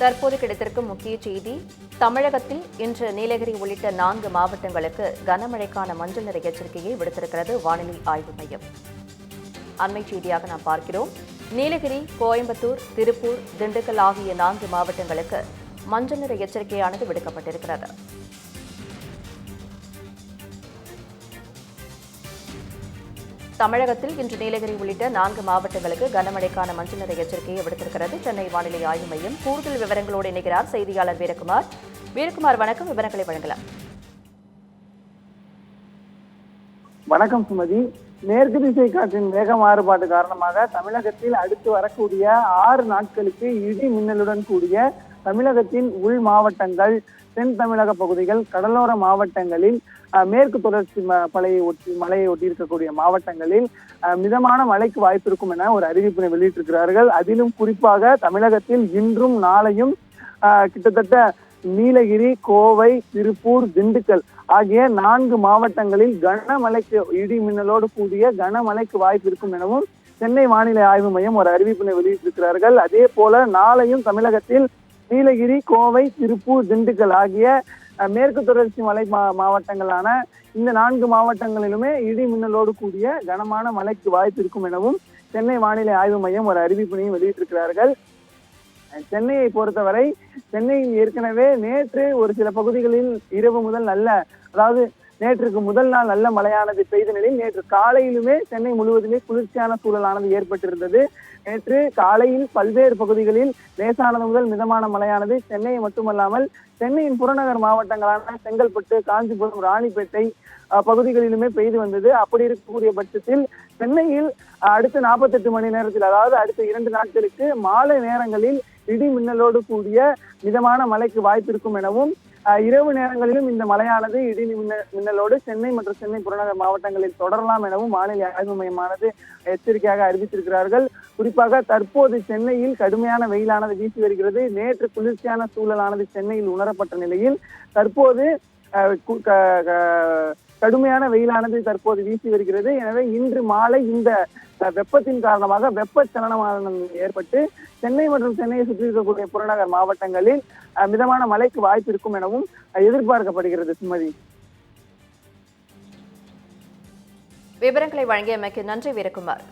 தற்போது கிடைத்திருக்கும் முக்கிய செய்தி தமிழகத்தில் இன்று நீலகிரி உள்ளிட்ட நான்கு மாவட்டங்களுக்கு கனமழைக்கான மஞ்சள் நிற எச்சரிக்கையை விடுத்திருக்கிறது வானிலை ஆய்வு மையம். அண்மை செய்தியாக நாம் பார்க்கிறோம். நீலகிரி கோயம்புத்தூர் திருப்பூர் திண்டுக்கல் ஆகிய நான்கு மாவட்டங்களுக்கு மஞ்சள் நிற எச்சரிக்கையானது விடுக்கப்பட்டிருக்கிறது. தமிழகத்தில் இன்று நீலகிரி உள்ளிட்ட நான்கு மாவட்டங்களுக்கு கனமழைக்கான மஞ்சள் நிறை எச்சரிக்கையை விடுத்திருக்கிறது. சென்னை வானிலை ஆய்வு மையம் கூடுதல் விவரங்களோடு இணைகிறார் செய்தியாளர் வீரகுமார். வீரகுமார் வணக்கம். விவரங்களை வழங்கலாம். வணக்கம் சுமதி. மேற்கு திசை காற்றின் வேக மாறுபாடு காரணமாக தமிழகத்தில் அடுத்து வரக்கூடிய ஆறு நாட்களுக்கு இடி மின்னலுடன் கூடிய தமிழகத்தின் உள் மாவட்டங்கள் தென் தமிழக பகுதிகள் கடலோர மாவட்டங்களில் மேற்கு தொடர்ச்சி மலையை ஒட்டி மலையை ஒட்டி இருக்கக்கூடிய மாவட்டங்களில் மிதமான மழைக்கு வாய்ப்பு இருக்கும் என ஒரு அறிவிப்பினை வெளியிட்டிருக்கிறார்கள். அதிலும் குறிப்பாக தமிழகத்தில் இன்றும் நாளையும் கிட்டத்தட்ட நீலகிரி கோவை திருப்பூர் திண்டுக்கல் ஆகிய நான்கு மாவட்டங்களில் கனமழைக்கு இடி மின்னலோடு கூடிய கனமழைக்கு வாய்ப்பு இருக்கும் எனவும் சென்னை வானிலை ஆய்வு மையம் ஒரு அறிவிப்பினை வெளியிட்டிருக்கிறார்கள். அதே போல நாளையும் தமிழகத்தில் நீலகிரி கோவை திருப்பூர் திண்டுக்கல் ஆகிய மேற்கு தொடர்ச்சி மலை மா- மாவட்டங்களான இந்த நான்கு மாவட்டங்களிலுமே இடி மின்னலோடு கூடிய கனமான மழைக்கு வாய்ப்பு இருக்கும் எனவும் சென்னை வானிலை ஆய்வு மையம் ஒரு அறிவிப்பினையும் வெளியிட்டிருக்கிறார்கள். சென்னையை பொறுத்தவரை சென்னையில் ஏற்கனவே நேற்று ஒரு சில பகுதிகளில் இரவு முதல் நல்ல அதாவது நேற்றுக்கு முதல் நாள் நல்ல மழையானது பெய்த நிலையில் நேற்று காலையிலுமே சென்னை முழுவதுமே குளிர்ச்சியான சூழலானது ஏற்பட்டிருந்தது. நேற்று காலையில் பல்வேறு பகுதிகளில் லேசானது முதல் மிதமான மழையானது சென்னையை மட்டுமல்லாமல் சென்னையின் புறநகர் மாவட்டங்களான செங்கல்பட்டு காஞ்சிபுரம் ராணிப்பேட்டை பகுதிகளிலுமே பெய்து வந்தது. அப்படி இருக்கக்கூடிய பட்சத்தில் சென்னையில் அடுத்த நாற்பத்தெட்டு மணி நேரத்தில் அதாவது அடுத்த இரண்டு நாட்களுக்கு மாலை நேரங்களில் இடி மின்னலோடு கூடிய மிதமான மழைக்கு வாய்ப்பிருக்கும் எனவும் இரவு நேரங்களிலும் இந்த மழையானது இடி மின்ன- மின்னலோடு சென்னை மற்றும் சென்னை புறநகர் மாவட்டங்களில் தொடரலாம் எனவும் வானிலை ஆய்வு மையமானது எச்சரிக்கையாக அறிவித்திருக்கிறார்கள். குறிப்பாக தற்போது சென்னையில் கடுமையான வெயிலானது வீசி வருகிறது. நேற்று குளிர்ச்சியான சூழலானது சென்னையில் உணரப்பட்ட நிலையில் தற்போது க- கடுமையான வெயிலானது தற்போது வீசி வருகிறது. எனவே இன்று மாலை இந்த அஹ், வெப்பத்தின் காரணமாக வெப்பச்சலனமானது ஏற்பட்டு சென்னை மற்றும் சென்னையை சுற்றி இருக்கக்கூடிய புறநகர் மாவட்டங்களில் அஹ், மிதமான மழைக்கு வாய்ப்பு இருக்கும் எனவும் எதிர்பார்க்கப்படுகிறது சுமதி. விவரங்களை வழங்கியமைக்கு நன்றி வீரகுமார்.